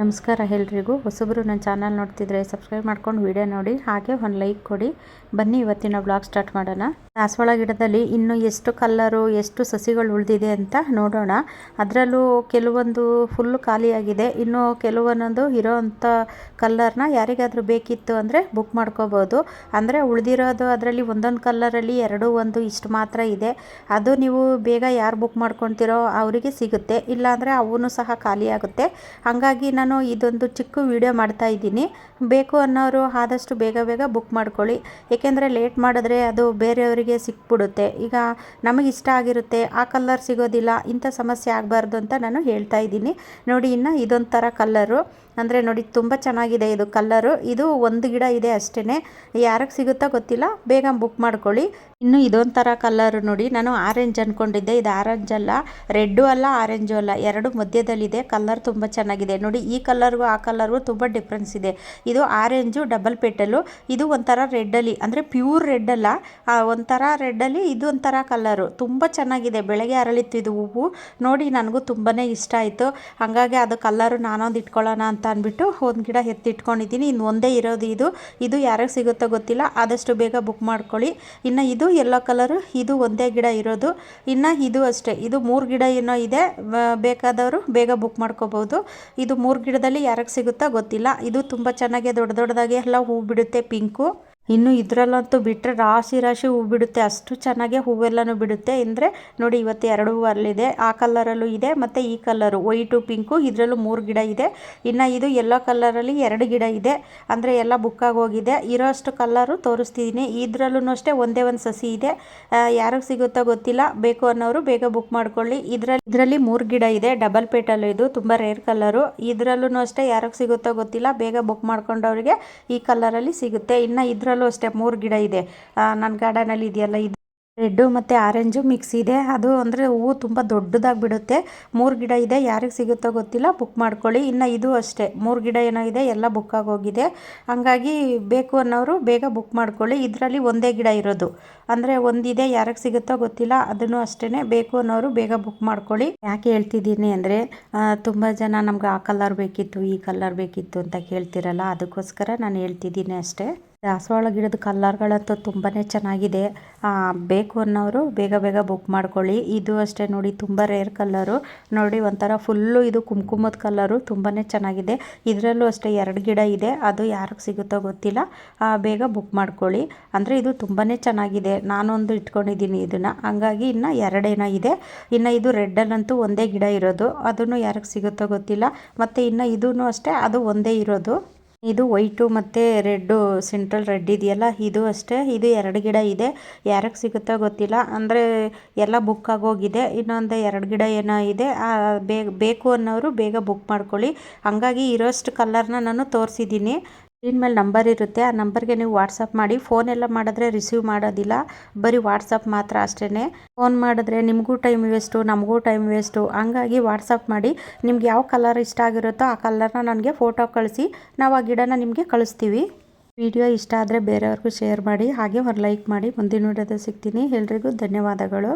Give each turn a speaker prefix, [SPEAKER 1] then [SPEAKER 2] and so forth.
[SPEAKER 1] ನಮಸ್ಕಾರ ಎಲ್ರಿಗೂ. ಹೊಸಬ್ರು ನನ್ನ ಚಾನಲ್ ನೋಡ್ತಿದ್ರೆ ಸಬ್ಸ್ಕ್ರೈಬ್ ಮಾಡ್ಕೊಂಡು ವಿಡಿಯೋ ನೋಡಿ, ಹಾಗೆ ಒಂದು ಲೈಕ್ ಕೊಡಿ. ಬನ್ನಿ ಇವತ್ತಿನ ಬ್ಲಾಗ್ ಸ್ಟಾರ್ಟ್ ಮಾಡೋಣ. ದಾಸವಾಳ ಗಿಡದಲ್ಲಿ ಇನ್ನು ಎಷ್ಟು ಕಲ್ಲರು, ಎಷ್ಟು ಸಸಿಗಳು ಉಳಿದಿದೆ ಅಂತ ನೋಡೋಣ. ಅದರಲ್ಲೂ ಕೆಲವೊಂದು ಫುಲ್ಲು ಖಾಲಿಯಾಗಿದೆ. ಇನ್ನು ಕೆಲವೊಂದೊಂದು ಇರೋ ಅಂಥ ಕಲ್ಲರ್ನ ಯಾರಿಗಾದರೂ ಬೇಕಿತ್ತು ಅಂದರೆ ಬುಕ್ ಮಾಡ್ಕೋಬೋದು. ಅಂದರೆ ಉಳಿದಿರೋದು ಅದರಲ್ಲಿ ಒಂದೊಂದು ಕಲ್ಲರಲ್ಲಿ ಎರಡು, ಒಂದು ಇಷ್ಟು ಮಾತ್ರ ಇದೆ. ಅದು ನೀವು ಬೇಗ ಯಾರು ಬುಕ್ ಮಾಡ್ಕೊತಿರೋ ಅವರಿಗೆ ಸಿಗುತ್ತೆ. ಇಲ್ಲಾಂದರೆ ಅವನು ಸಹ ಖಾಲಿಯಾಗುತ್ತೆ. ಹಾಗಾಗಿ ನಾನು ಇದೊಂದು ಚಿಕ್ಕ ವಿಡಿಯೋ ಮಾಡ್ತಾ ಇದ್ದೀನಿ. ಬೇಕು ಅನ್ನೋರು ಆದಷ್ಟು ಬೇಗ ಬೇಗ ಬುಕ್ ಮಾಡ್ಕೊಳ್ಳಿ. ಏಕೆಂದರೆ ಲೇಟ್ ಮಾಡಿದ್ರೆ ಅದು ಬೇರೆಯವರಿಗೆ ಸಿಕ್ಬಿಡುತ್ತೆ. ಈಗ ನಮಗೆ ಇಷ್ಟ ಆಗಿರುತ್ತೆ, ಆ ಕಲ್ಲರ್ ಸಿಗೋದಿಲ್ಲ, ಇಂಥ ಸಮಸ್ಯೆ ಆಗಬಾರ್ದು ಅಂತ ನಾನು ಹೇಳ್ತಾ ಇದ್ದೀನಿ. ನೋಡಿ, ಇನ್ನು ಇದೊಂಥರ ಕಲ್ಲರು ಅಂದರೆ ನೋಡಿ, ತುಂಬ ಚೆನ್ನಾಗಿದೆ ಇದು ಕಲ್ಲರು ಇದು ಒಂದು ಗಿಡ ಇದೆ ಅಷ್ಟೇ ಯಾರಿಗೆ ಸಿಗುತ್ತೋ ಗೊತ್ತಿಲ್ಲ, ಬೇಗ ಬುಕ್ ಮಾಡ್ಕೊಳ್ಳಿ. ಇನ್ನು ಇದೊಂಥರ ಕಲರ್ ನೋಡಿ, ನಾನು ಆರೆಂಜ್ ಅಂದ್ಕೊಂಡಿದ್ದೆ ಇದು ಆರೆಂಜ್ ಅಲ್ಲ, ರೆಡ್ಡು ಅಲ್ಲ ಆರೆಂಜು ಅಲ್ಲ. ಎರಡು ಮಧ್ಯದಲ್ಲಿದೆ. ಕಲರ್ ತುಂಬ ಚೆನ್ನಾಗಿದೆ. ನೋಡಿ, ಈ ಕಲರ್ಗೂ ಆ ಕಲರ್ಗೂ ತುಂಬ ಡಿಫ್ರೆನ್ಸ್ ಇದೆ. ಇದು ಆರೆಂಜು ಡಬಲ್ ಪೆಟಲು ಇದು ಒಂಥರ ರೆಡ್ಡಲ್ಲಿ ಅಂದರೆ ಪ್ಯೂರ್ ರೆಡ್ ಅಲ್ಲ. ಒಂಥರ ರೆಡ್ಡಲ್ಲಿ ಇದು ಒಂಥರ ಕಲರು ತುಂಬ ಚೆನ್ನಾಗಿದೆ. ಬೆಳಗ್ಗೆ ಅರಳಿತ್ತು ಇದು ಹೂವು. ನೋಡಿ, ನನಗೂ ತುಂಬಾ ಇಷ್ಟ ಆಯಿತು. ಹಾಗಾಗಿ ಅದು ಕಲ್ಲರು ನಾನೊಂದು ಇಟ್ಕೊಳ್ಳೋಣ ಅಂತ ಅಂದ್ಬಿಟ್ಟು ಒಂದು ಗಿಡ ಎತ್ತಿಟ್ಕೊಂಡಿದ್ದೀನಿ. ಇನ್ನು ಒಂದೇ ಇರೋದು ಇದು. ಇದು ಯಾರಿಗೆ ಸಿಗುತ್ತೋ ಗೊತ್ತಿಲ್ಲ. ಆದಷ್ಟು ಬೇಗ ಬುಕ್ ಮಾಡ್ಕೊಳ್ಳಿ. ಇನ್ನು ಇದು ಎಲ್ಲೋ ಕಲರು, ಇದು ಒಂದೇ ಗಿಡ ಇರೋದು, ಇನ್ನು ಇದು ಅಷ್ಟೇ. ಇದು ಮೂರು ಗಿಡ ಏನೋ ಇದೆ ಬೇಕಾದವರು ಬೇಗ ಬುಕ್ ಮಾಡ್ಕೋಬೋದು. ಇದು ಮೂರು ಗಿಡದಲ್ಲಿ ಯಾರಿಗೆ ಸಿಗುತ್ತೋ ಗೊತ್ತಿಲ್ಲ. ಇದು ತುಂಬ ಚೆನ್ನಾಗಿ ದೊಡ್ಡ ದೊಡ್ಡದಾಗಿ ಎಲ್ಲ ಹೂ ಬಿಡುತ್ತೆ ಪಿಂಕು. ಇನ್ನು ಇದರಲ್ಲಂತೂ ಬಿಟ್ಟರೆ ರಾಶಿ ರಾಶಿ ಹೂ ಬಿಡುತ್ತೆ. ಅಷ್ಟು ಚೆನ್ನಾಗಿ ಹೂವೆಲ್ಲನೂ ಬಿಡುತ್ತೆ. ಅಂದರೆ ನೋಡಿ, ಇವತ್ತು ಎರಡು ಹೂವು ಅಲ್ಲಿದೆ. ಆ ಕಲ್ಲರಲ್ಲೂ ಇದೆ, ಮತ್ತು ಈ ಕಲ್ಲರು ವೈಟು, ಪಿಂಕು, ಇದರಲ್ಲೂ ಮೂರು ಗಿಡ ಇದೆ. ಇನ್ನು ಇದು ಎಲ್ಲೋ ಕಲ್ಲರಲ್ಲಿ ಎರಡು ಗಿಡ ಇದೆ. ಅಂದರೆ ಎಲ್ಲ ಬುಕ್ಕಾಗಿ ಹೋಗಿದೆ. ಇರೋ ಅಷ್ಟು ಕಲ್ಲರು ತೋರಿಸ್ತಿದ್ದೀನಿ ಇದರಲ್ಲೂ ಅಷ್ಟೇ ಒಂದೇ ಒಂದು ಸಸಿ ಇದೆ. ಯಾರಿಗೆ ಸಿಗುತ್ತೋ ಗೊತ್ತಿಲ್ಲ. ಬೇಕು ಅನ್ನೋರು ಬೇಗ ಬುಕ್ ಮಾಡ್ಕೊಳ್ಳಿ. ಇದರಲ್ಲಿ ಇದರಲ್ಲಿ ಮೂರು ಗಿಡ ಇದೆ. ಡಬಲ್ ಪೇಟಲ್ಲು ಇದು. ತುಂಬ ರೇರ್ ಕಲ್ಲರು ಇದರಲ್ಲೂ ಅಷ್ಟೇ ಯಾರಿಗೆ ಸಿಗುತ್ತೋ ಗೊತ್ತಿಲ್ಲ. ಬೇಗ ಬುಕ್ ಮಾಡ್ಕೊಂಡವ್ರಿಗೆ ಈ ಕಲ್ಲರಲ್ಲಿ ಸಿಗುತ್ತೆ. ಇನ್ನು ಇದರಲ್ಲೂ ಅಷ್ಟೇ ಮೂರು ಗಿಡ ಇದೆ. ನನ್ನ ಗಾರ್ಡನಲ್ಲಿ ಇದೆಯಲ್ಲ, ಇದು ರೆಡ್ಡು ಮತ್ತು ಆರೆಂಜು ಮಿಕ್ಸ್ ಇದೆ. ಅದು ಅಂದರೆ ಹೂವು ತುಂಬ ದೊಡ್ಡದಾಗಿ ಬಿಡುತ್ತೆ ಮೂರು ಗಿಡ ಇದೆ, ಯಾರಿಗೆ ಸಿಗುತ್ತೋ ಗೊತ್ತಿಲ್ಲ ಬುಕ್ ಮಾಡ್ಕೊಳ್ಳಿ. ಇನ್ನು ಇದು ಅಷ್ಟೇ, ಮೂರು ಗಿಡ ಏನೋ ಇದೆ, ಎಲ್ಲ ಬುಕ್ ಆಗೋಗಿದೆ ಹಂಗಾಗಿ ಬೇಕು ಅನ್ನೋರು ಬೇಗ ಬುಕ್ ಮಾಡ್ಕೊಳ್ಳಿ. ಇದರಲ್ಲಿ ಒಂದೇ ಗಿಡ ಇರೋದು. ಅಂದರೆ ಒಂದಿದೆ, ಯಾರಿಗೆ ಸಿಗುತ್ತೋ ಗೊತ್ತಿಲ್ಲ, ಅದನ್ನು ಅಷ್ಟೇ ಬೇಕು ಅನ್ನೋರು ಬೇಗ ಬುಕ್ ಮಾಡ್ಕೊಳ್ಳಿ. ಯಾಕೆ ಹೇಳ್ತಿದ್ದೀನಿ ಅಂದರೆ ತುಂಬ ಜನ ನಮ್ಗೆ ಆ ಕಲರ್ ಬೇಕಿತ್ತು, ಈ ಕಲರ್ ಬೇಕಿತ್ತು ಅಂತ ಕೇಳ್ತಿರಲ್ಲ, ಅದಕ್ಕೋಸ್ಕರ ನಾನು ಹೇಳ್ತಿದ್ದೀನಿ ಅಷ್ಟೇ. ದಾಸವಾಳ ಗಿಡದ ಕಲ್ಲರ್ಗಳಂತೂ ತುಂಬಾ ಚೆನ್ನಾಗಿದೆ. ಬೇಕು ಅನ್ನೋರು ಬೇಗ ಬೇಗ ಬುಕ್ ಮಾಡ್ಕೊಳ್ಳಿ. ಇದು ಅಷ್ಟೇ ನೋಡಿ ತುಂಬ ರೇರ್ ಕಲ್ಲರು ನೋಡಿ ಒಂಥರ ಫುಲ್ಲು ಇದು ಕುಂಕುಮದ ಕಲ್ಲರು ತುಂಬಾ ಚೆನ್ನಾಗಿದೆ. ಇದರಲ್ಲೂ ಅಷ್ಟೇ ಎರಡು ಗಿಡ ಇದೆ. ಅದು ಯಾರಿಗೆ ಸಿಗುತ್ತೋ ಗೊತ್ತಿಲ್ಲ. ಬೇಗ ಬುಕ್ ಮಾಡ್ಕೊಳ್ಳಿ. ಅಂದರೆ ಇದು ತುಂಬಾ ಚೆನ್ನಾಗಿದೆ. ನಾನೊಂದು ಇಟ್ಕೊಂಡಿದ್ದೀನಿ ಇದನ್ನು. ಹಂಗಾಗಿ ಇನ್ನು ಎರಡೇನೋ ಇದೆ. ಇನ್ನು ಇದು ರೆಡ್ಡಲ್ಲಂತೂ ಒಂದೇ ಗಿಡ ಇರೋದು. ಅದನ್ನು ಯಾರಿಗೆ ಸಿಗುತ್ತೋ ಗೊತ್ತಿಲ್ಲ. ಮತ್ತು ಇನ್ನು ಇದೂ ಅಷ್ಟೇ, ಅದು ಒಂದೇ ಇರೋದು. ಇದು ವೈಟು ಮತ್ತು ರೆಡ್ಡು, ಸೆಂಟ್ರಲ್ ರೆಡ್ ಇದೆಯಲ್ಲ? ಇದು ಅಷ್ಟೇ. ಇದು ಎರಡು ಗಿಡ ಇದೆ. ಯಾರಿಗೆ ಸಿಗುತ್ತೋ ಗೊತ್ತಿಲ್ಲ. ಅಂದರೆ ಎಲ್ಲ ಬುಕ್ ಆಗೋಗಿದೆ. ಇನ್ನೊಂದು ಎರಡು ಗಿಡ ಏನೋ ಇದೆ. ಬೇಗ ಬೇಕು ಅನ್ನೋರು ಬೇಗ ಬುಕ್ ಮಾಡ್ಕೊಳ್ಳಿ. ಹಂಗಾಗಿ ಇರೋಷ್ಟು ಕಲ್ಲರ್ನ ನಾನು ತೋರಿಸಿದ್ದೀನಿ. ಸ್ಕ್ರೀನ್ ಮೇಲೆ ನಂಬರ್ ಇರುತ್ತೆ. ಆ ನಂಬರ್ಗೆ ನೀವು ವಾಟ್ಸಪ್ ಮಾಡಿ. ಫೋನ್ ಎಲ್ಲ ಮಾಡಿದ್ರೆ ರಿಸೀವ್ ಮಾಡೋದಿಲ್ಲ. ಬರೀ ವಾಟ್ಸಪ್ ಮಾತ್ರ ಅಷ್ಟೇ ಫೋನ್ ಮಾಡಿದ್ರೆ ನಿಮಗೂ ಟೈಮ್ ವೇಸ್ಟು, ನಮಗೂ ಟೈಮ್ ವೇಸ್ಟು. ಹಂಗಾಗಿ ವಾಟ್ಸಪ್ ಮಾಡಿ. ನಿಮ್ಗೆ ಯಾವ ಕಲರ್ ಇಷ್ಟ ಆಗಿರುತ್ತೋ ಆ ಕಲರ್ನ ನನಗೆ ಫೋಟೋ ಕಳಿಸಿ. ನಾವು ಆ ಗಿಡನ ನಿಮಗೆ ಕಳಿಸ್ತೀವಿ. ವಿಡಿಯೋ ಇಷ್ಟ ಆದರೆ ಬೇರೆಯವ್ರಿಗೂ ಶೇರ್ ಮಾಡಿ. ಹಾಗೆ ಒಂದು ಲೈಕ್ ಮಾಡಿ. ಮುಂದಿನ ವಿಡಿಯೋದಲ್ಲಿ ಸಿಗ್ತೀನಿ. ಎಲ್ರಿಗೂ ಧನ್ಯವಾದಗಳು.